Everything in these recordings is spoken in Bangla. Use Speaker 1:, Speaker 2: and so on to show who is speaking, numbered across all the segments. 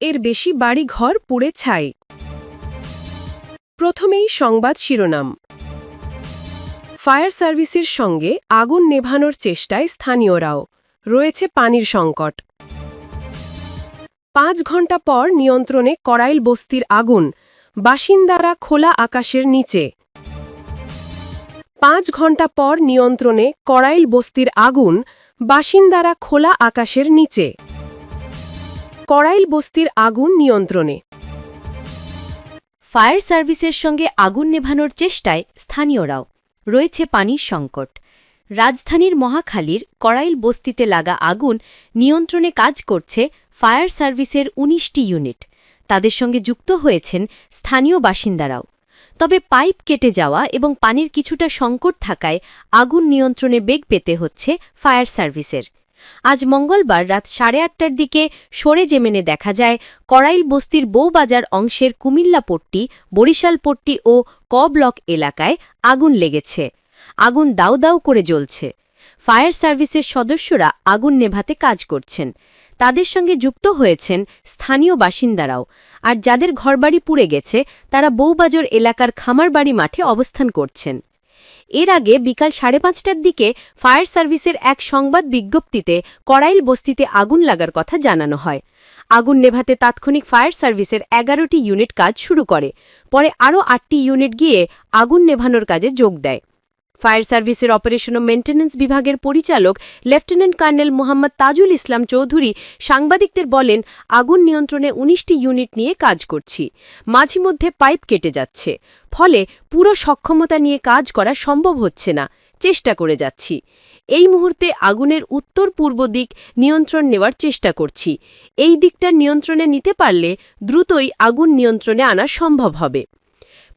Speaker 1: এর বেশি বাড়ি ঘর পুড়ে ছাই। প্রথমেই সংবাদ শিরোনাম। ফায়ার সার্ভিসের সঙ্গে আগুন নেভানোর চেষ্টায় স্থানীয়রাও। রয়েছে পানির সংকট। পাঁচ ঘণ্টা পর নিয়ন্ত্রণে করাইল বস্তির আগুন, বাসিন্দারা খোলা আকাশের নিচে। পাঁচ ঘণ্টা পর নিয়ন্ত্রণে করাইল বস্তির আগুন, বাসিন্দারা খোলা আকাশের নিচে। করাইল বস্তির আগুন নিয়ন্ত্রণে।
Speaker 2: ফায়ার সার্ভিসের সঙ্গে আগুন নেভানোর চেষ্টায় স্থানীয়রাও। রয়েছে পানির সংকট। রাজধানীর মহাখালীর কড়াইল বস্তিতে লাগা আগুন নিয়ন্ত্রণে কাজ করছে ফায়ার সার্ভিসের ১৯টি ইউনিট। তাদের সঙ্গে যুক্ত হয়েছেন স্থানীয় বাসিন্দারাও। তবে পাইপ কেটে যাওয়া এবং পানির কিছুটা সংকট থাকায় আগুন নিয়ন্ত্রণে বেগ পেতে হচ্ছে ফায়ার সার্ভিসের। আজ মঙ্গলবার রাত সাড়ে আটটার দিকে সরে জেমেনে দেখা যায় কড়াইল বস্তির বৌবাজার অংশের কুমিল্লাপট্টি বরিশালপট্টি ও ক ব্লক এলাকায় আগুন লেগেছে। আগুন দাউ দাউ করে জ্বলছে। ফায়ার সার্ভিসের সদস্যরা আগুন নেভাতে কাজ করছেন। তাদের সঙ্গে যুক্ত হয়েছেন স্থানীয় বাসিন্দারাও। আর যাদের ঘরবাড়ি পুড়ে গেছে, তারা বৌবাজার এলাকার খামারবাড়ি মাঠে অবস্থান করছেন। এর আগে বিকাল সাড়ে পাঁচটার দিকে ফায়ার সার্ভিসের এক সংবাদ বিজ্ঞপ্তিতে কড়াইল বস্তিতে আগুন লাগার কথা জানানো হয়। আগুন নেভাতে তাৎক্ষণিক ফায়ার সার্ভিসের এগারোটি ইউনিট কাজ শুরু করে। পরে আরও আটটি ইউনিট গিয়ে আগুন নেভানোর কাজে যোগ দেয়। ফায়ার সার্ভিসের অপারেশন ও মেন্টেন্যান্স বিভাগের পরিচালক লেফটেন্যান্ট কর্নেল মোহাম্মদ তাজুল ইসলাম চৌধুরী সাংবাদিকদের বলেন, আগুন নিয়ন্ত্রণে ১৯টি ইউনিট নিয়ে কাজ করছি। মাঝে মধ্যে পাইপ কেটে যাচ্ছে। ফলে পুরো সক্ষমতা নিয়ে কাজ করা সম্ভব হচ্ছে না। চেষ্টা করে যাচ্ছি। এই মুহূর্তে আগুনের উত্তর পূর্ব দিক নিয়ন্ত্রণ নেওয়ার চেষ্টা করছি। এই দিকটা নিয়ন্ত্রণে নিতে পারলে দ্রুতই আগুন নিয়ন্ত্রণে আনা সম্ভব হবে।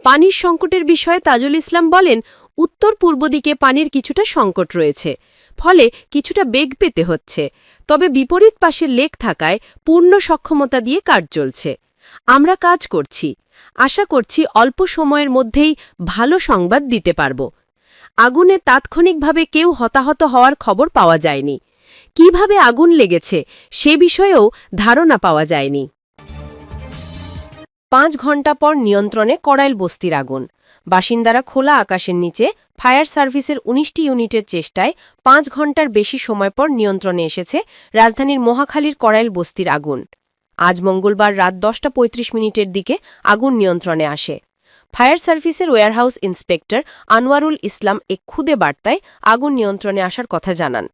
Speaker 2: পানির সংকটের বিষয়ে তাজুল ইসলাম বলেন উত্তর পূর্ব দিকে পানির কিছুটা সংকট রয়েছে, ফলে কিছুটা বেগ পেতে হচ্ছে। তবে বিপরীত পাশের লেক থাকায় পূর্ণ সক্ষমতা দিয়ে কাজ চলছে। আমরা কাজ করছি। আশা করছি অল্প সময়ের মধ্যেই ভালো সংবাদ দিতে পারব। আগুনে তাৎক্ষণিকভাবে কেউ হতাহত হওয়ার খবর পাওয়া যায়নি। কীভাবে আগুন লেগেছে সে বিষয়েও ধারণা পাওয়া যায়নি। পাঁচ ঘণ্টা পর নিয়ন্ত্রণে কড়াইল বস্তির আগুন। বাসিন্দারা খোলা আকাশের নিচে ফায়ার সার্ভিসের ১৯টি ইউনিটের চেষ্টায় পাঁচ ঘণ্টার বেশি সময় পর নিয়ন্ত্রণে এসেছে রাজধানীর মহাখালীর কড়াইল বস্তির আগুন। আজ মঙ্গলবার রাত দশটা পঁয়ত্রিশ মিনিটের দিকে আগুন নিয়ন্ত্রণে আসে। ফায়ার সার্ভিসের ওয়্যারহাউস ইন্সপেক্টর আনোয়ারুল ইসলাম এক খুদে বার্তায় আগুন নিয়ন্ত্রণে আসার কথা জানান।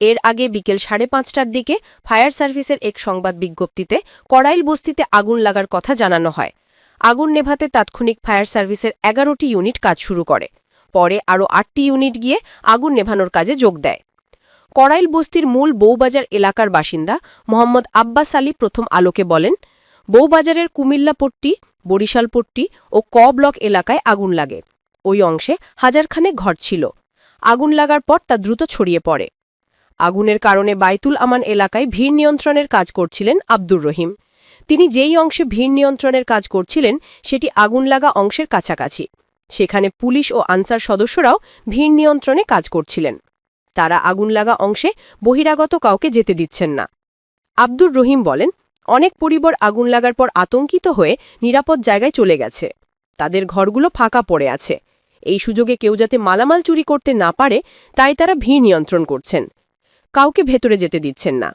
Speaker 2: এর আগে বিকেল সাড়ে পাঁচটার দিকে ফায়ার সার্ভিসের এক সংবাদ বিজ্ঞপ্তিতে কড়াইল বস্তিতে আগুন লাগার কথা জানানো হয়। আগুন নেভাতে তাৎক্ষণিক ফায়ার সার্ভিসের এগারোটি ইউনিট কাজ শুরু করে। পরে আরও আটটি ইউনিট গিয়ে আগুন নেভানোর কাজে যোগ দেয়। কড়াইল বস্তির মূল বৌবাজার এলাকার বাসিন্দা মোহাম্মদ আব্বাস আলী প্রথম আলোকে বলেন, বৌবাজারের কুমিল্লাপট্টি বরিশালপট্টি ও ক ব্লক এলাকায় আগুন লাগে। ওই অংশে হাজারখানেক ঘর ছিল। আগুন লাগার পর তা দ্রুত ছড়িয়ে পড়ে। আগুনের কারণে বাইতুল আমান এলাকায় ভিড় নিয়ন্ত্রণের কাজ করছিলেন আব্দুর রহিম। তিনি যেই অংশে ভিড় নিয়ন্ত্রণের কাজ করছিলেন, সেটি আগুন লাগা অংশের কাছাকাছি। সেখানে পুলিশ ও আনসার সদস্যরাও ভিড় নিয়ন্ত্রণে কাজ করছিলেন। তারা আগুন লাগা অংশে বহিরাগত কাউকে যেতে দিচ্ছেন না। আব্দুর রহিম বলেন, অনেক পরিবার আগুন লাগার পর আতঙ্কিত হয়ে নিরাপদ জায়গায় চলে গেছে। তাদের ঘরগুলো ফাঁকা পড়ে আছে। এই সুযোগে কেউ যাতে মালামাল চুরি করতে না পারে, তাই তারা ভিড় নিয়ন্ত্রণ করছেন। কাউকে ভেতরে যেতে দিচ্ছেন না।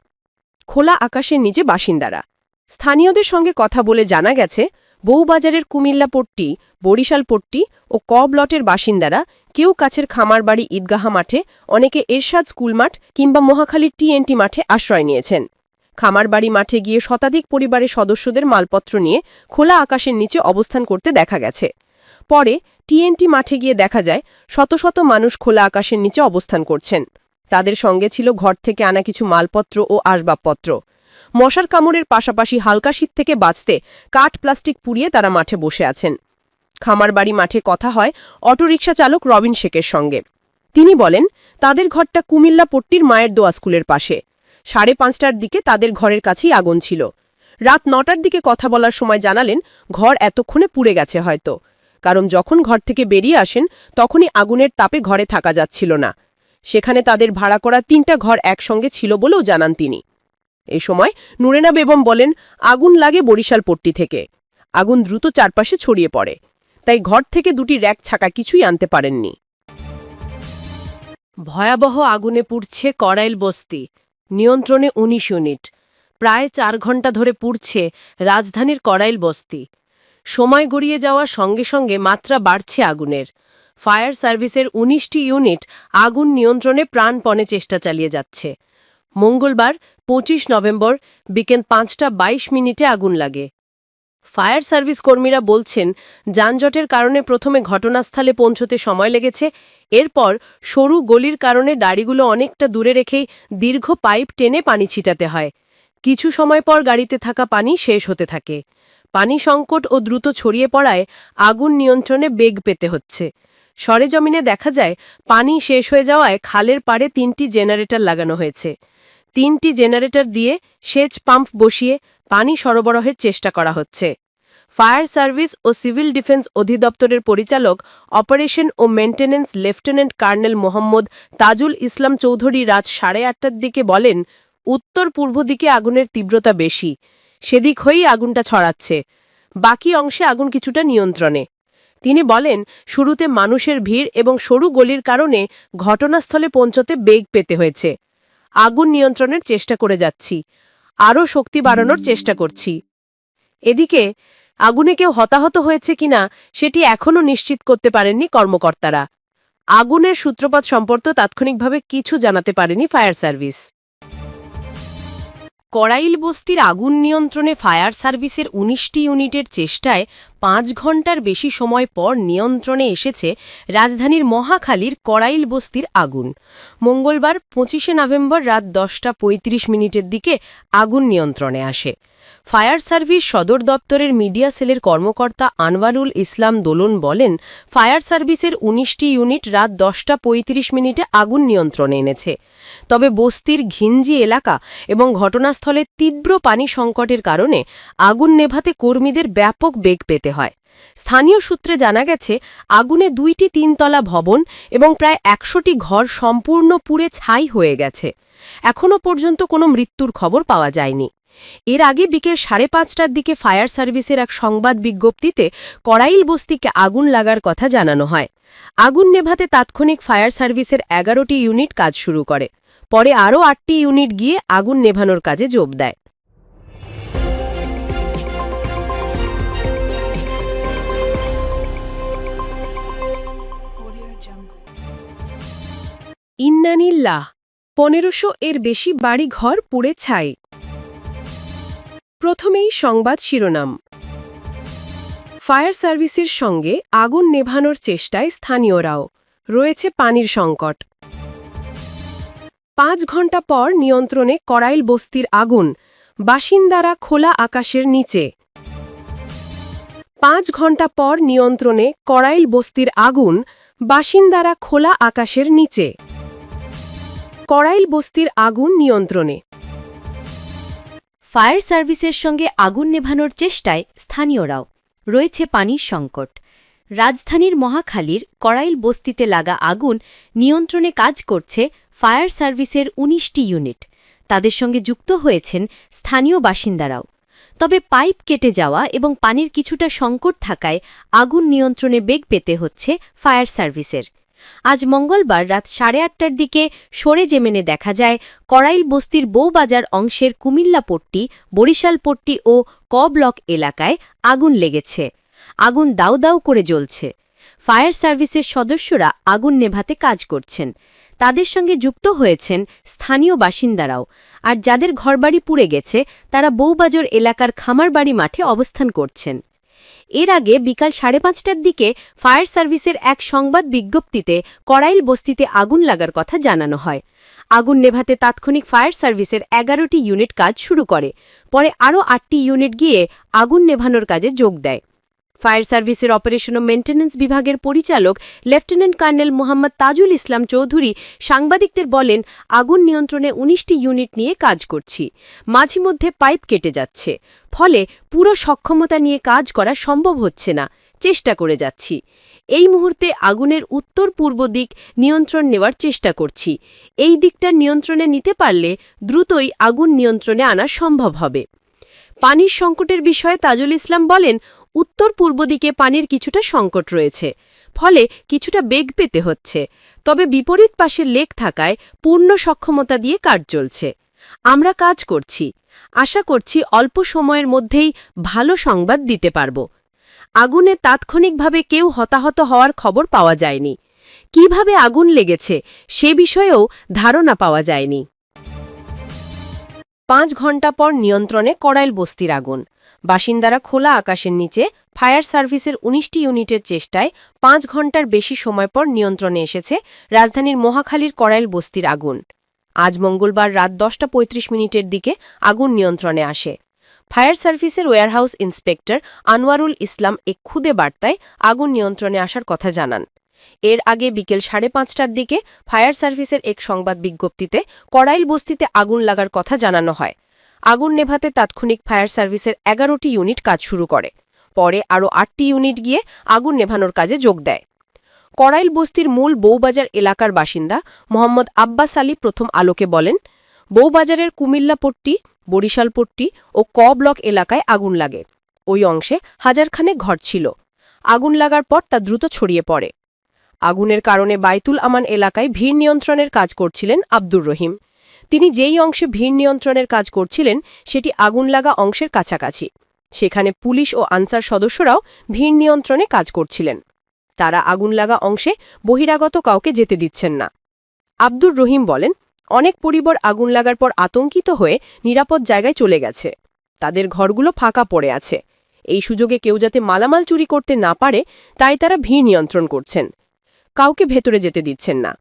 Speaker 2: খোলা আকাশের নিচে বাসিন্দারা স্থানীয়দের সঙ্গে কথা বলে জানা গেছে, বউবাজারের কুমিল্লা পট্টি, বরিশাল পট্টি ও ক ব্লটের বাসিন্দারা কেউ কাছের খামার বাড়ি ঈদগাহা মাঠে, অনেকে এরশাদ স্কুল মাঠ কিংবা মহাখালীর টিএনটি মাঠে আশ্রয় নিয়েছেন। খামার বাড়ি মাঠে গিয়ে শতাধিক পরিবারের সদস্যদের মালপত্র নিয়ে খোলা আকাশের নিচে অবস্থান করতে দেখা গেছে। পরে টিএনটি মাঠে গিয়ে দেখা যায়, শত শত মানুষ খোলা আকাশের নিচে অবস্থান করছেন। তাদের সঙ্গে ছিল ঘর থেকে আনা কিছু মালপত্র ও আসবাবপত্র। মশার কামড়ের পাশাপাশি হালকা শীত থেকে বাঁচতে কাঠ, প্লাস্টিক পুড়িয়ে তারা মাঠে বসে আছেন। খামার বাড়ি মাঠে কথা হয় অটোরিকশা চালক রবিন শেখের সঙ্গে। তিনি বলেন, তাদের ঘরটা কুমিল্লা পট্টির মায়ের দোয়া স্কুলের পাশে। সাড়ে পাঁচটার দিকে তাদের ঘরের কাছেই আগুন ছিল। রাত নটার দিকে কথা বলার সময় জানালেন, ঘর এতক্ষণে পুড়ে গেছে হয়তো। কারণ যখন ঘর থেকে বেরিয়ে আসেন, তখনই আগুনের তাপে ঘরে থাকা যাচ্ছিল না। সেখানে তাদের ভাড়া করা তিনটা ঘর একসঙ্গে ছিল বলেও জানান তিনি।
Speaker 1: এই সময় নুরেনা বেগম বলেন, আগুন লাগে বরিশাল পট্টি থেকে। আগুন দ্রুত চারপাশে ছড়িয়ে পড়ে। তাই ঘর থেকে দুটি র্যাক ছাকা কিছুই আনতে পারেননি। ভয়াবহ আগুনে পুড়ছে কড়াইল বস্তি। নিয়ন্ত্রণে ১৯ ইউনিট। প্রায় চার ঘণ্টা ধরে পুড়ছে রাজধানীর কড়াইল বস্তি। সময় গড়িয়ে যাওয়ার সঙ্গে সঙ্গে মাত্রা বাড়ছে আগুনের। ফায়ার সার্ভিসের ১৯টি ইউনিট আগুন নিয়ন্ত্রণে প্রাণপণে চেষ্টা চালিয়ে যাচ্ছে। মঙ্গলবার ২৫ নভেম্বর, বিকেল পাঁচটা ২২ মিনিটে আগুন লাগে। ফায়ার সার্ভিস কর্মীরা বলছেন, যানজটের কারণে প্রথমে ঘটনাস্থলে পৌঁছতে সময় লেগেছে, এরপর সরু গলির কারণে গাড়িগুলো অনেকটা দূরে রেখেই দীর্ঘ পাইপ টেনে পানি ছিটাতে হয়। কিছু সময় পর গাড়িতে থাকা পানি শেষ হতে থাকে। পানি সংকট ও দ্রুত ছড়িয়ে পড়ায় আগুন নিয়ন্ত্রণে বেগ পেতে হচ্ছে। সরেজমিনে দেখা যায়, পানি শেষ হয়ে যাওয়ায় খালের পাড়ে তিনটি জেনারেটর লাগানো হয়েছে। তিনটি জেনারেটর দিয়ে সেচ পাম্প বসিয়ে পানি সরবরাহের চেষ্টা করা হচ্ছে। ফায়ার সার্ভিস ও সিভিল ডিফেন্স অধিদপ্তরের পরিচালক অপারেশন ও maintenance lieutenant colonel Mohammad Tajul Islam Chowdhury রাত সাড়ে আটটার দিকে বলেন, উত্তর পূর্ব দিকে আগুনের তীব্রতা বেশি, সেদিক হয়েই আগুনটা ছড়াচ্ছে। বাকি অংশে আগুন কিছুটা নিয়ন্ত্রণে। তিনি বলেন, শুরুতে মানুষের ভিড় এবং সরু গলির কারণে ঘটনাস্থলে পৌঁছতে বেগ পেতে হয়েছে। আগুন নিয়ন্ত্রণের চেষ্টা করে যাচ্ছি। আরও শক্তি বাড়ানোর চেষ্টা করছি। এদিকে, আগুনে কেউ হতাহত হয়েছে কিনা, সেটি এখনও নিশ্চিত করতে পারেননি কর্মকর্তারা। আগুনের সূত্রপাত সম্পর্কে তাৎক্ষণিকভাবে কিছু জানাতে পারেনি ফায়ার সার্ভিস। কড়াইল বস্তির আগুন নিয়ন্ত্রণে ফায়ার সার্ভিসের ১৯টি ইউনিটের চেষ্টায় পাঁচ ঘণ্টার বেশি সময় পর নিয়ন্ত্রণে এসেছে রাজধানীর মহাখালীর কড়াইল বস্তির আগুন। মঙ্গলবার পঁচিশে নভেম্বর রাত দশটা পঁয়ত্রিশ মিনিটের দিকে আগুন নিয়ন্ত্রণে আসে। ফায়ার সার্ভিস সদর দপ্তরের মিডিয়া সেলের কর্মকর্তা আনওয়ারুল ইসলাম দোলন বলেন, ফায়ার সার্ভিসের ১৯টি ইউনিট রাত দশটা পঁয়ত্রিশ মিনিটে আগুন নিয়ন্ত্রণে এনেছে। তবে বস্তির ঘিঞ্জি এলাকা এবং ঘটনাস্থলে তীব্র পানি সংকটের কারণে আগুন নেভাতে কর্মীদের ব্যাপক বেগ পেতে হয়। স্থানীয় সূত্রে জানা গেছে, আগুনে দুইটি তিনতলা ভবন এবং প্রায় একশোটি ঘর সম্পূর্ণ পুড়ে ছাই হয়ে গেছে। এখনও পর্যন্ত কোনো মৃত্যুর খবর পাওয়া যায়নি। এর আগে বিকেল সাড়ে পাঁচটার দিকে ফায়ার সার্ভিসের এক সংবাদ বিজ্ঞপ্তিতে কড়াইল বস্তিকে আগুন লাগার কথা জানানো হয়। আগুন নেভাতে তাৎক্ষণিক ফায়ার সার্ভিসের এগারোটি ইউনিট কাজ শুরু করে। পরে আরও আটটি ইউনিট গিয়ে আগুন নেভানোর কাজে যোগ দেয়। ইন্নানিল্লাহ, পনেরোশো এর বেশি বাড়ি ঘর পুড়ে ছাই। প্রথমেই সংবাদ শিরোনাম। ফায়ার সার্ভিসের সঙ্গে আগুন নেভানোর চেষ্টায় স্থানীয়রাও। রয়েছে পানির সংকট। পাঁচ ঘণ্টা পর নিয়ন্ত্রণে করাইল বস্তির আগুন, বাসিন্দারা খোলা আকাশের নিচে। পাঁচ ঘণ্টা পর নিয়ন্ত্রণে করাইল বস্তির আগুন, বাসিন্দারা খোলা আকাশের নিচে। করাইল বস্তির আগুন নিয়ন্ত্রণে।
Speaker 2: ফায়ার সার্ভিসের সঙ্গে আগুন নেভানোর চেষ্টায় স্থানীয়রাও। রয়েছে পানির সংকট। রাজধানীর মহাখালীর কড়াইল বস্তিতে লাগা আগুন নিয়ন্ত্রণে কাজ করছে ফায়ার সার্ভিসের ১৯টি ইউনিট। তাদের সঙ্গে যুক্ত হয়েছেন স্থানীয় বাসিন্দারাও। তবে পাইপ কেটে যাওয়া এবং পানির কিছুটা সংকট থাকায় আগুন নিয়ন্ত্রণে বেগ পেতে হচ্ছে ফায়ার সার্ভিসের। আজ মঙ্গলবার রাত সাড়ে আটটার দিকে সরে জেমেনে দেখা যায় কড়াইল বস্তির বৌবাজার অংশের কুমিল্লা পট্টি বরিশাল পট্টি ও ক ব্লক এলাকায় আগুন লেগেছে। আগুন দাউ দাউ করে জ্বলছে। ফায়ার সার্ভিসের সদস্যরা আগুন নেভাতে কাজ করছেন। তাদের সঙ্গে যুক্ত হয়েছেন স্থানীয় বাসিন্দারাও। আর যাদের ঘরবাড়ি পুড়ে গেছে, তারা বৌবাজার এলাকার খামারবাড়ি মাঠে অবস্থান করছেন। এর আগে বিকাল সাড়ে পাঁচটার দিকে ফায়ার সার্ভিসের এক সংবাদ বিজ্ঞপ্তিতে কড়াইল বস্তিতে আগুন লাগার কথা জানানো হয়। আগুন নেভাতে তাৎক্ষণিক ফায়ার সার্ভিসের এগারোটি ইউনিট কাজ শুরু করে। পরে আরও আটটি ইউনিট গিয়ে আগুন নেভানোর কাজে যোগ দেয়। ফায়ার সার্ভিসের অপারেশন ও মেন্টেন্যান্স বিভাগের পরিচালক লেফটেন্যান্ট কর্নেল মোহাম্মদ তাজুল ইসলাম চৌধুরী সাংবাদিকদের বলেন, আগুন নিয়ন্ত্রণে ১৯টি ইউনিট নিয়ে কাজ করছি। মাঝে মধ্যে পাইপ কেটে যাচ্ছে। ফলে পুরো সক্ষমতা নিয়ে কাজ করা সম্ভব হচ্ছে না।
Speaker 1: চেষ্টা করে যাচ্ছি। এই মুহূর্তে আগুনের উত্তর পূর্ব দিক নিয়ন্ত্রণ নেওয়ার চেষ্টা করছি। এই দিকটা নিয়ন্ত্রণে নিতে পারলে দ্রুতই আগুন নিয়ন্ত্রণে আনা সম্ভব হবে। পানির সংকটের বিষয়ে তাজুল ইসলাম বলেন উত্তর পূর্ব দিকে পানির কিছুটা সংকট রয়েছে, ফলে কিছুটা বেগ পেতে হচ্ছে। তবে বিপরীত পাশের লেক থাকায় পূর্ণ সক্ষমতা দিয়ে কাজ চলছে। আমরা কাজ করছি। আশা করছি অল্প সময়ের মধ্যেই ভালো সংবাদ দিতে পারব। আগুনে তাৎক্ষণিকভাবে কেউ হতাহত হওয়ার খবর পাওয়া যায়নি। কীভাবে আগুন লেগেছে সে বিষয়েও ধারণা পাওয়া যায়নি।
Speaker 2: পাঁচ ঘণ্টা পর নিয়ন্ত্রণে কড়াইল বস্তির আগুন। বাসিন্দারা খোলা আকাশের নিচে ফায়ার সার্ভিসের উনিশটি ইউনিটের চেষ্টায় পাঁচ ঘণ্টার বেশি সময় পর নিয়ন্ত্রণে এসেছে রাজধানীর মহাখালীর কড়াইল বস্তির আগুন। আজ মঙ্গলবার রাত দশটা পঁয়ত্রিশ মিনিটের দিকে আগুন নিয়ন্ত্রণে আসে। ফায়ার সার্ভিসের ওয়্যারহাউস ইন্সপেক্টর আনোয়ারুল ইসলাম এক খুদে বার্তায় আগুন নিয়ন্ত্রণে আসার কথা জানান। এর আগে বিকেল সাড়ে পাঁচটার দিকে ফায়ার সার্ভিসের এক সংবাদ বিজ্ঞপ্তিতে কড়াইল বস্তিতে আগুন লাগার কথা জানানো হয়। আগুন নেভাতে তাৎক্ষণিক ফায়ার সার্ভিসের এগারোটি ইউনিট কাজ শুরু করে। পরে আরও আটটি ইউনিট গিয়ে আগুন নেভানোর কাজে যোগ দেয়। কড়াইল বস্তির মূল বৌবাজার এলাকার বাসিন্দা মোহাম্মদ আব্বাস আলী প্রথম আলোকে বলেন, বৌবাজারের কুমিল্লাপট্টি বরিশালপট্টি ও ক ব্লক এলাকায় আগুন লাগে। ওই অংশে হাজারখানেক ঘর ছিল। আগুন লাগার পর তা দ্রুত ছড়িয়ে পড়ে। আগুনের কারণে বাইতুল আমান এলাকায় ভিড় নিয়ন্ত্রণের কাজ করছিলেন আব্দুর রহিম। তিনি যেই অংশে ভিড় নিয়ন্ত্রণের কাজ করছিলেন, সেটি আগুন লাগা অংশের কাছাকাছি। সেখানে পুলিশ ও আনসার সদস্যরাও ভিড় নিয়ন্ত্রণে কাজ করছিলেন। তারা আগুন লাগা অংশে বহিরাগত কাউকে যেতে দিচ্ছেন না। আব্দুর রহিম বলেন, অনেক পরিবার আগুন লাগার পর আতঙ্কিত হয়ে নিরাপদ জায়গায় চলে গেছে। তাদের ঘরগুলো ফাঁকা পড়ে আছে। এই সুযোগে কেউ যাতে মালামাল চুরি করতে না পারে, তাই তারা ভিড় নিয়ন্ত্রণ করছেন। কাউকে ভেতরে যেতে দিচ্ছেন না।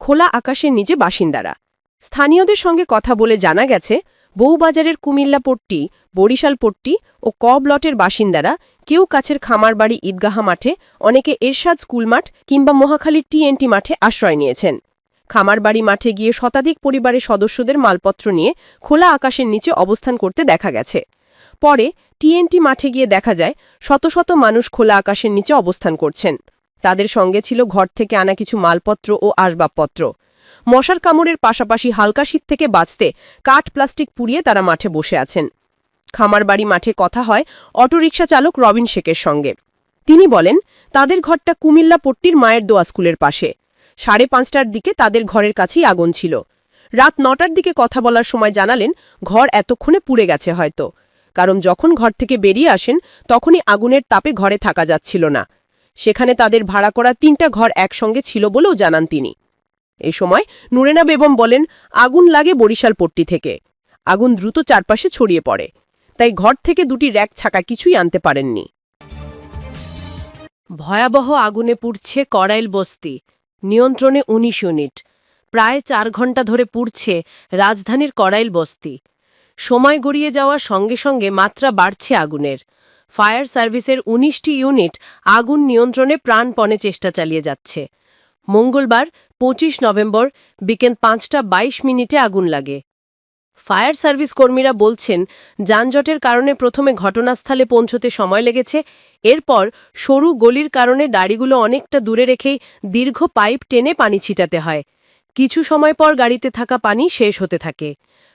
Speaker 2: খোলা আকাশের নিচে বাসিন্দারা। স্থানীয়দের সঙ্গে কথা বলে জানা গেছে, বউবাজারের কুমিল্লাপট্টি বরিশালপট্টি ও ক ব্লটের বাসিন্দারা কেউ কাছের খামারবাড়ি ঈদগাহা মাঠে, অনেকে এরশাদ স্কুল মাঠ কিংবা মহাখালীর টিএনটি মাঠে আশ্রয় নিয়েছেন। খামারবাড়ি মাঠে গিয়ে শতাধিক পরিবারের সদস্যদের মালপত্র নিয়ে খোলা আকাশের নিচে অবস্থান করতে দেখা গেছে। পরে টিএনটি মাঠে গিয়ে দেখা যায়, শত শত মানুষ খোলা আকাশের নিচে অবস্থান করছেন। তাদের সঙ্গে ছিল ঘর থেকে আনা কিছু মালপত্র ও আসবাবপত্র। মশার কামড়ের পাশাপাশি হালকা শীত থেকে বাঁচতে কাঠ, প্লাস্টিক পুড়িয়ে তারা মাঠে বসে আছেন। খামারবাড়ি মাঠে কথা হয় অটোরিকশা চালক রবিন শেখের সঙ্গে। তিনি বলেন, তাদের ঘরটা কুমিল্লা পট্টির মায়ের দোয়া স্কুলের পাশে। সাড়ে পাঁচটার দিকে তাদের ঘরের কাছেই আগুন ছিল। রাত নটার দিকে কথা বলার সময় জানালেন, ঘর এতক্ষণে পুড়ে গেছে হয়তো। কারণ যখন ঘর থেকে বেরিয়ে আসেন, তখনই আগুনের তাপে ঘরে থাকা যাচ্ছিল না। সেখানে তাদের ভাড়া করা তিনটা ঘর একসঙ্গে ছিল বলেও জানান তিনি। এ সময় নুরেনা বেগম বলেন, আগুন লাগে বরিশাল পট্টি থেকে। আগুন দ্রুত চারপাশে ছড়িয়ে পড়ে। তাই ঘর থেকে দুটি র্যাক ছাকা কিছুই আনতে পারেননি।
Speaker 1: ভয়াবহ আগুনে পুড়ছে কড়াইল বস্তি। নিয়ন্ত্রণে ১৯ ইউনিট। প্রায় চার ঘণ্টা ধরে পুড়ছে রাজধানীর কড়াইল বস্তি। সময় গড়িয়ে যাওয়ার সঙ্গে সঙ্গে মাত্রা বাড়ছে আগুনের। ফায়ার সার্ভিসের ১৯টি ইউনিট আগুন নিয়ন্ত্রণে প্রাণপণে চেষ্টা চালিয়ে যাচ্ছে। মঙ্গলবার ২৫ নভেম্বর বিকেল পাঁচটা ২২ মিনিটে আগুন লাগে। ফায়ার সার্ভিস কর্মীরা বলছেন, যানজটের কারণে প্রথমে ঘটনাস্থলে পৌঁছতে সময় লেগেছে, এরপর সরু গলির কারণে গাড়িগুলো অনেকটা দূরে রেখেই দীর্ঘ পাইপ টেনে পানি ছিটাতে হয়। কিছু সময় পর গাড়িতে থাকা পানি শেষ হতে থাকে।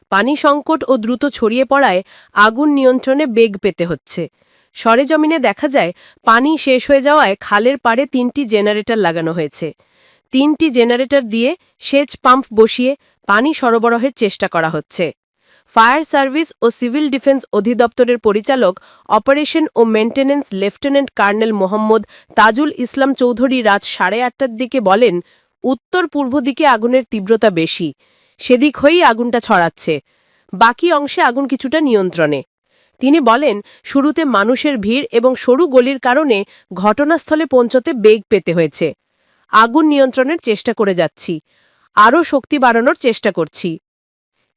Speaker 1: পানি সংকট ও দ্রুত ছড়িয়ে পড়ায় আগুন নিয়ন্ত্রণে বেগ পেতে হচ্ছে। সরেজমিনে দেখা যায়, পানি শেষ হয়ে যাওয়ায় খালের পাড়ে তিনটি জেনারেটর লাগানো হয়েছে। তিনটি জেনারেটর দিয়ে সেচ পাম্প বসিয়ে পানি সরবরাহের চেষ্টা করা হচ্ছে। ফায়ার সার্ভিস ও সিভিল ডিফেন্স অধিদপ্তরের পরিচালক অপারেশন ও maintenance lieutenant colonel Mohammad Tajul Islam Chowdhury রাত সাড়ে আটটার দিকে বলেন, উত্তর পূর্ব দিকে আগুনের তীব্রতা বেশি, সেদিক হয়েই আগুনটা ছড়াচ্ছে, বাকি অংশে আগুন কিছুটা নিয়ন্ত্রণে। তিনি বলেন, শুরুতে মানুষের ভিড় এবং সরু গলির কারণে ঘটনাস্থলে পৌঁছতে বেগ পেতে হয়েছে। আগুন নিয়ন্ত্রণের চেষ্টা করে যাচ্ছি। আরও শক্তি বাড়ানোর চেষ্টা করছি।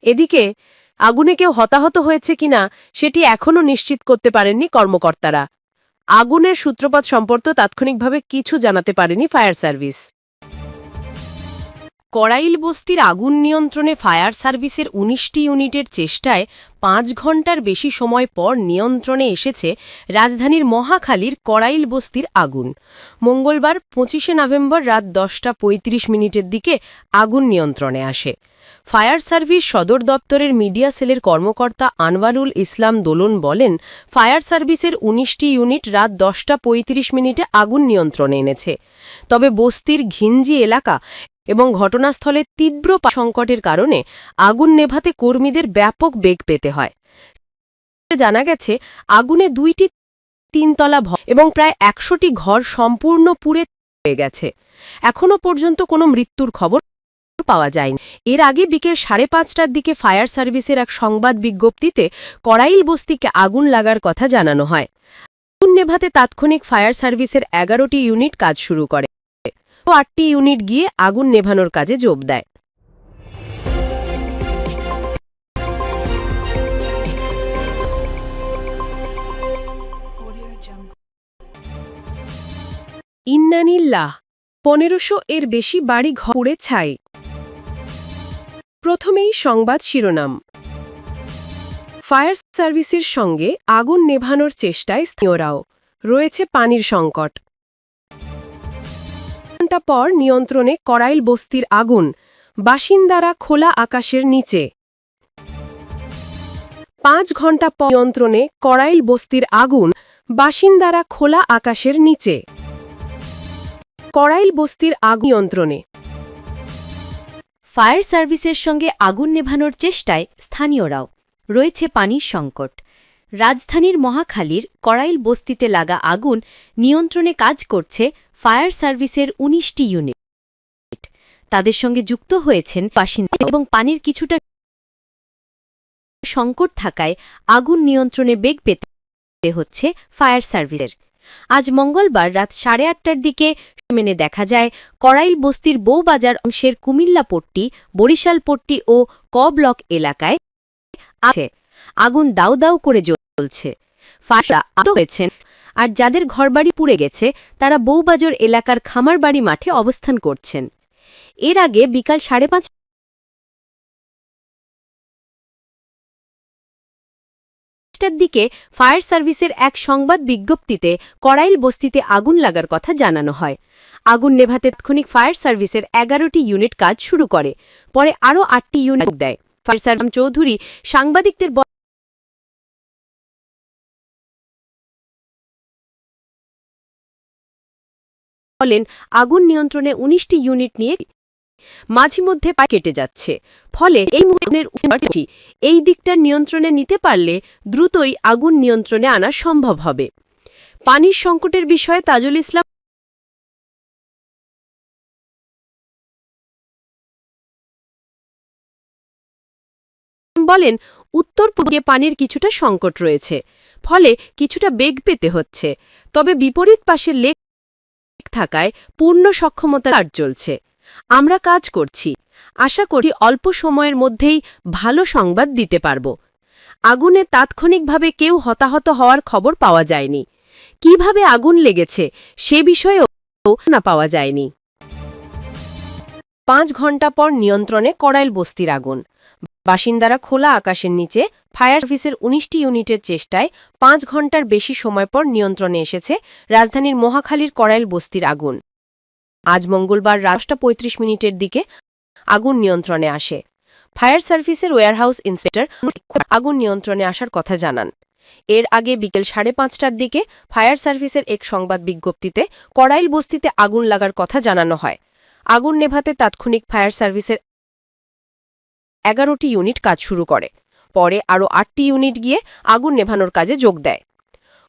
Speaker 1: এদিকে, আগুনে কেউ হতাহত হয়েছে কিনা, সেটি এখনও নিশ্চিত করতে পারেননি কর্মকর্তারা। আগুনের সূত্রপাত সম্পর্ক তাৎক্ষণিকভাবে কিছু জানাতে পারেনি ফায়ার সার্ভিস। কড়াইল বস্তির আগুন নিয়ন্ত্রণে ফায়ার সার্ভিসের উনিশটি ইউনিটের চেষ্টায় পাঁচ ঘণ্টার বেশি সময় পর নিয়ন্ত্রণে এসেছে রাজধানীর মহাখালীর কড়াইল বস্তির আগুন। মঙ্গলবার পঁচিশে নভেম্বর রাত দশটা পঁয়ত্রিশ মিনিটের দিকে আগুন নিয়ন্ত্রণে আসে। ফায়ার সার্ভিস সদর দপ্তরের মিডিয়া সেলের কর্মকর্তা আনওয়ারুল ইসলাম দোলন বলেন, ফায়ার সার্ভিসের উনিশটি ইউনিট রাত দশটা পঁয়ত্রিশ মিনিটে আগুন নিয়ন্ত্রণে এনেছে। তবে বস্তির ঘিঞ্জি এলাকা এবং ঘটনাস্থলে তীব্র সংকটের কারণে আগুন নেভাতে কর্মীদের ব্যাপক বেগ পেতে হয়। জানা গেছে, আগুনে দুইটি তিনতলা এবং প্রায় একশোটি ঘর সম্পূর্ণ পুড়ে হয়ে গেছে। এখনও পর্যন্ত কোনো মৃত্যুর খবর পাওয়া যায়নি। এর আগে বিকেল সাড়ে পাঁচটার দিকে ফায়ার সার্ভিসের এক সংবাদ বিজ্ঞপ্তিতে কড়াইল বস্তিকে আগুন লাগার কথা জানানো হয়। আগুন নেভাতে তাৎক্ষণিক ফায়ার সার্ভিসের এগারোটি ইউনিট কাজ শুরু করে। ও আটটি ইউনিট গিয়ে আগুন নেভানোর কাজে যোগ দেয়। ইন্নানিল্লাহ, পনেরোশো এর বেশি বাড়ি ঘরে ছাই। প্রথমেই সংবাদ শিরোনাম। ফায়ার সার্ভিসের সঙ্গে আগুন নেভানোর চেষ্টায় স্থানীয়রাও। রয়েছে পানির সংকট। ঘণ্টা পর নিয়ন্ত্রণে করাইল বস্তির আগুন, বাসিন্দারা খোলা আকাশের নিচে। পাঁচ ঘণ্টা পর নিয়ন্ত্রণে করাইল বস্তির আগুন, বাসিন্দারা খোলা আকাশের নিচে। করাইল বস্তির আগুন নিয়ন্ত্রণে।
Speaker 2: ফায়ার সার্ভিসের সঙ্গে আগুন নেভানোর চেষ্টায় স্থানীয়রাও। রয়েছে পানির সংকট। রাজধানীর মহাখালীর কড়াইল বস্তিতে লাগা আগুন নিয়ন্ত্রণে কাজ করছে ফায়ার সার্ভিসের উনিশটি ইউনিট। তাদের সঙ্গে যুক্ত হয়েছেন বাসিন্দা এবং পানির কিছুটা সংকট থাকায় আগুন নিয়ন্ত্রণে বেগ পেতে হচ্ছে ফায়ার সার্ভিসের। আজ মঙ্গলবার রাত সাড়ে আটটার দিকে মেনে দেখা যায় কড়াইল বস্তির বৌবাজার অংশের কুমিল্লা পট্টি, বরিশাল পট্টি ও ক ব্লক এলাকায় আছে। আগুন দাউ দাউ করে জ্বলছে। ফাঁসা আহত হয়েছেন আর যাদের ঘরবাড়ি পুড়ে গেছে, তারা বউবাজার এলাকার খামারবাড়ি মাঠে অবস্থান করছেন। এর আগে বিকাল সাড়ে পাঁচ দিকে ফায়ার সার্ভিসের এক সংবাদ বিজ্ঞপ্তিতে কড়াইল বস্তিতে আগুন লাগার কথা জানানো হয়। আগুন নেভাতে তাৎক্ষণিক ফায়ার সার্ভিসের এগারোটি ইউনিট কাজ শুরু করে, পরে আরও আটটি ইউনিট দেয়। ফায়ার সার্ভিস চৌধুরী সাংবাদিকদের বলেন, আগুন নিয়ন্ত্রণে উনিশটি ইউনিট নিয়ে মাঝে মধ্যে পা কেটে যাচ্ছে। ফলে এই মুহূর্তের এই দিকটার নিয়ন্ত্রণে নিতে পারলে দ্রুতই আগুন নিয়ন্ত্রণে আনা সম্ভব হবে। পানির সংকটের বিষয়ে তাজুল ইসলাম বলেন, উত্তর পূর্বে পানির কিছুটা সংকট রয়েছে, ফলে কিছুটা বেগ পেতে হচ্ছে। তবে বিপরীত পাশের লেক থাকায় পূর্ণ সক্ষমতা কাজ চলছে। আমরা কাজ করছি। আশা করি অল্প সময়ের মধ্যেই ভালো সংবাদ দিতে পারব। আগুনে তাৎক্ষণিকভাবে কেউ হতাহত হওয়ার খবর পাওয়া যায়নি। কীভাবে আগুন লেগেছে সে বিষয়েও না পাওয়া যায়নি। পাঁচ ঘণ্টা পর নিয়ন্ত্রণে কড়াইল বস্তির আগুন। বাসিন্দারা খোলা আকাশের নিচে ফায়ার সার্ভিসের উনিশটি ইউনিটের চেষ্টায় পাঁচ ঘণ্টার বেশি সময় পর নিয়ন্ত্রণে এসেছে রাজধানীর মহাখালীর কড়াইল বস্তির আগুন। আজ মঙ্গলবার রাতটা পঁয়ত্রিশ মিনিটের দিকে আগুন নিয়ন্ত্রণে আসে। ফায়ার সার্ভিসের ওয়্যারহাউস ইন্সপেক্টর আগুন নিয়ন্ত্রণে আসার কথা জানান। এর আগে বিকেল সাড়ে পাঁচটার দিকে ফায়ার সার্ভিসের এক সংবাদ বিজ্ঞপ্তিতে কড়াইল বস্তিতে আগুন লাগার কথা জানানো হয়। আগুন নেভাতে তাৎক্ষণিক ফায়ার সার্ভিসের এগারোটি ইউনিট কাজ শুরু করে। পরে আরও আটটি ইউনিট গিয়ে আগুন নেভানোর কাজে যোগ দেয়।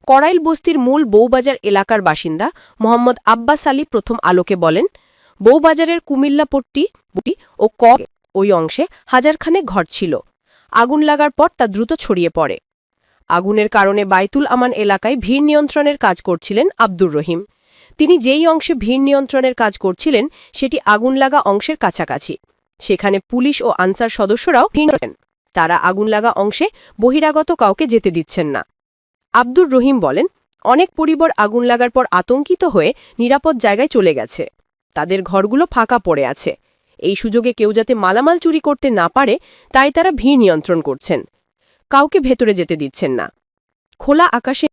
Speaker 2: কড়াইল বস্তির মূল বৌবাজার এলাকার বাসিন্দা মোহাম্মদ আব্বাস আলী প্রথম আলোকে বলেন বৌবাজারের কুমিল্লাপট্টি বুটি ও ক ওই অংশে হাজারখানেক ঘর ছিল। আগুন লাগার পর তা দ্রুত ছড়িয়ে পড়ে। আগুনের কারণে বাইতুল আমান এলাকায় ভিড় নিয়ন্ত্রণের কাজ করছিলেন আব্দুর রহিম। তিনি যেই অংশে ভিড় নিয়ন্ত্রণের কাজ করছিলেন, সেটি আগুন লাগা অংশের কাছাকাছি। সেখানে পুলিশ ও আনসার সদস্যরাও করেন তারা আগুন লাগা অংশে বহিরাগত কাউকে যেতে দিচ্ছেন না। আব্দুর রহিম বলেন, অনেক পরিবার আগুন লাগার পর আতঙ্কিত হয়ে নিরাপদ জায়গায় চলে গেছে। তাদের ঘরগুলো ফাঁকা পড়ে আছে। এই সুযোগে কেউ যাতে মালামাল চুরি করতে না পারে, তাই তারা ভিড় নিয়ন্ত্রণ করছেন। কাউকে ভেতরে যেতে দিচ্ছেন না। খোলা আকাশে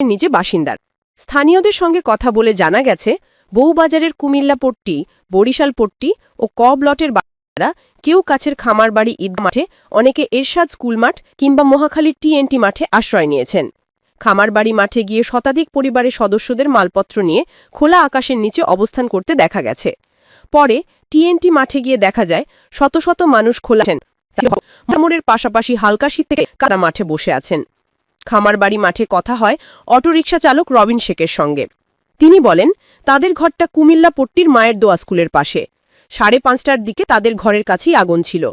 Speaker 2: নিচে বাসিন্দার। স্থানীয়দের সঙ্গে কথা বলে জানা গেছে বউবাজারের কুমিল্লা পট্টি, বরিশাল পট্টি ও ক ব্লটের বাসিন্দারা কেউ কাছের খামার বাড়ি ঈদ মাঠে অনেকে এরশাদ স্কুল মাঠ কিংবা মহাখালীর টিএনটি মাঠে আশ্রয় নিয়েছেন। খামার বাড়ি মাঠে গিয়ে শতাধিক পরিবারের সদস্যদের মালপত্র নিয়ে খোলা আকাশের নিচে অবস্থান করতে দেখা গেছে। পরে টিএনটি মাঠে গিয়ে দেখা যায়, শত শত মানুষ খোলাছেন মামুরের পাশাপাশি হালকা শীত থেকে কারা মাঠে বসে আছেন। খামার বাড়ি মাঠে কথা হয় অটোরিকশা চালক রবিন শেখের সঙ্গে। তিনি বলেন, তাদের ঘরটা কুমিল্লা পট্টির মায়ের দোয়া স্কুলের পাশে। সাড়ে পাঁচটার দিকে তাদের ঘরের কাছেই আগুন ছিল।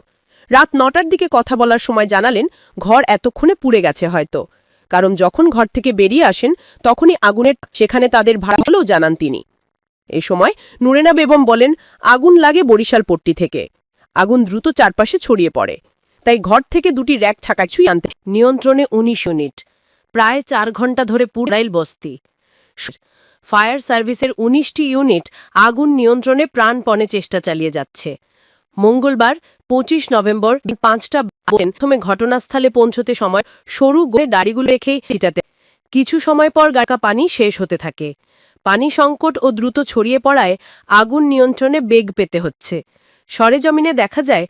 Speaker 2: রাত নটার দিকে কথা বলার সময় জানালেন, ঘর এতক্ষণে পুড়ে গেছে হয়তো। কারণ যখন ঘর থেকে বেরিয়ে আসেন, তখনই আগুনের সেখানে তাদের ভাড়া হলেও জানান তিনি। এ সময় নুরেনা বেগম বলেন, আগুন লাগে বরিশাল পট্টি থেকে। আগুন দ্রুত চারপাশে ছড়িয়ে পড়ে। তাই ঘর থেকে দুটি র্যাক ছাকাছুই আনতে
Speaker 1: নিয়ন্ত্রণে উনিশ ইউনিট প্রায় চার ঘণ্টা ধরে পুরাইল বস্তি। ফায়ার সার্ভিসের উনিশটি ইউনিট আগুন নিয়ন্ত্রণে প্রাণপণে চেষ্টা চালিয়ে যাচ্ছে। মঙ্গলবার, পঁচিশ নভেম্বর পাঁচটা প্রথমে ঘটনাস্থলে পৌঁছতে সময় সরু গড়ে গাড়িগুলো রেখেই যেতে কিছু সময় পর গাড়কা পানি শেষ হতে থাকে। পানি সংকট ও দ্রুত ছড়িয়ে পড়ায় আগুন নিয়ন্ত্রণে বেগ পেতে হচ্ছে। সরেজমিনে দেখা যায়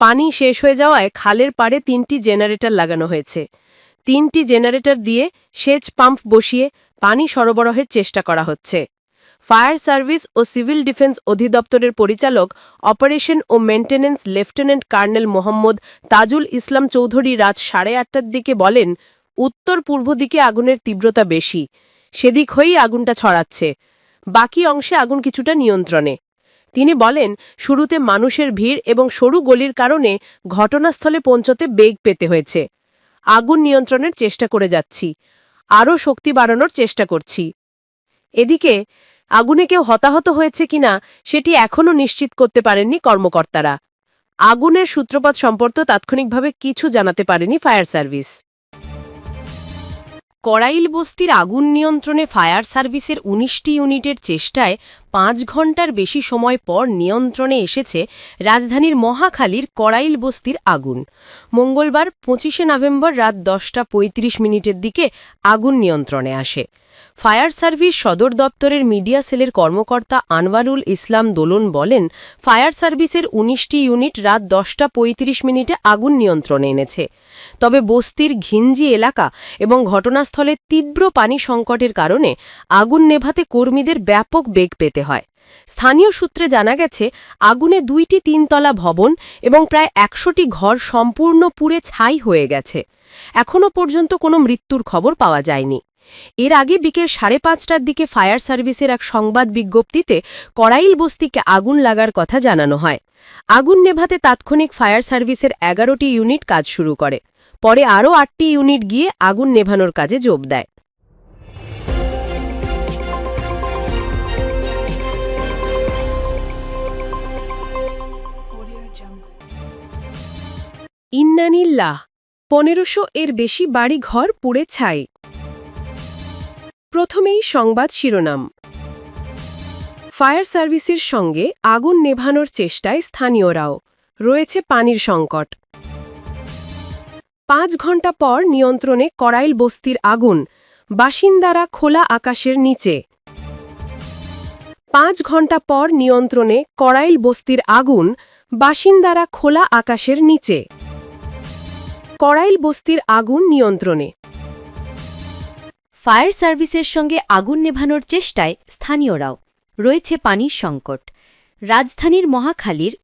Speaker 1: পানি শেষ হয়ে যাওয়ায় খালের পাড়ে তিনটি জেনারেটর লাগানো হয়েছে। তিনটি জেনারেটর দিয়ে সেচ পাম্প বসিয়ে পানি সরবরাহের চেষ্টা করা হচ্ছে। ফায়ার সার্ভিস ও সিভিল ডিফেন্স অধিদপ্তরের পরিচালক অপারেশন ও maintenance lieutenant colonel Mohammad Tajul Islam Chowdhury রাত সাড়ে আটটার দিকে বলেন, উত্তর পূর্ব দিকে আগুনের তীব্রতা বেশি। সেদিক হয়েই আগুনটা ছড়াচ্ছে। বাকি অংশে আগুন কিছুটা নিয়ন্ত্রণে। তিনি বলেন, শুরুতে মানুষের ভিড় এবং সরু গলির কারণে ঘটনাস্থলে পৌঁছতে বেগ পেতে হয়েছে। আগুন নিয়ন্ত্রণের চেষ্টা করে যাচ্ছি। আরও শক্তি বাড়ানোর চেষ্টা করছি। এদিকে, আগুনে কেউ হতাহত হয়েছে কিনা সেটি এখনও নিশ্চিত করতে পারেননি কর্মকর্তারা। আগুনের সূত্রপাত সম্পর্কে তাৎক্ষণিকভাবে কিছু জানাতে পারেনি ফায়ার সার্ভিস। কড়াইল বস্তির আগুন নিয়ন্ত্রণে ফায়ার সার্ভিসের উনিশটি ইউনিটের চেষ্টায় পাঁচ ঘণ্টার বেশি সময় পর নিয়ন্ত্রণে এসেছে রাজধানীর মহাখালীর কড়াইল বস্তির আগুন। মঙ্গলবার পঁচিশে নভেম্বর রাত দশটা পঁয়ত্রিশ মিনিটের দিকে আগুন নিয়ন্ত্রণে আসে। ফায়ার সার্ভিস সদর দপ্তরের মিডিয়া সেলের কর্মকর্তা আনওয়ারুল ইসলাম দোলন বলেন, ফায়ার সার্ভিসের উনিশটি ইউনিট রাত দশটা পঁয়ত্রিশ মিনিটে আগুন নিয়ন্ত্রণে এনেছে। তবে বস্তির ঘিঞ্জি এলাকা এবং ঘটনাস্থলে তীব্র পানি সংকটের কারণে আগুন নেভাতে কর্মীদের ব্যাপক বেগ পেতে হয়। স্থানীয় সূত্রে জানা গেছে, আগুনে দুইটি তিনতলা ভবন এবং প্রায় একশোটি ঘর সম্পূর্ণ পুড়ে ছাই হয়ে গেছে। এখনও পর্যন্ত কোনো মৃত্যুর খবর পাওয়া যায়নি। এর আগে বিকেল সাড়ে পাঁচটার দিকে ফায়ার সার্ভিসের এক সংবাদ বিজ্ঞপ্তিতে কড়াইল বস্তিকে আগুন লাগার কথা জানানো হয়। আগুন নেভাতে তাৎক্ষণিক ফায়ার সার্ভিসের এগারোটি ইউনিট কাজ শুরু করে। পরে আরও আটটি ইউনিট গিয়ে আগুন নেভানোর কাজে যোগ দেয়। ইন্নানিল্লাহ, পনেরোশো এর বেশি বাড়ি ঘর পুড়ে ছাই। প্রথমেই সংবাদ শিরোনাম। ফায়ার সার্ভিসের সঙ্গে আগুন নেভানোর চেষ্টায় স্থানীয়রাও। রয়েছে পানির সংকট। পাঁচ ঘণ্টা পর নিয়ন্ত্রণে কড়াইল বস্তির আগুন, বাসিন্দারা খোলা আকাশের নিচে। পাঁচ ঘণ্টা পর নিয়ন্ত্রণে কড়াইল বস্তির আগুন, বাসিন্দারা খোলা আকাশের নিচে। কড়াইল বস্তির আগুন নিয়ন্ত্রণে।
Speaker 3: ফায়ার সার্ভিসের সঙ্গে আগুন নেভানোর চেষ্টায় স্থানীয়রাও। রয়েছে পানির সংকট। রাজধানীর মহাখালীর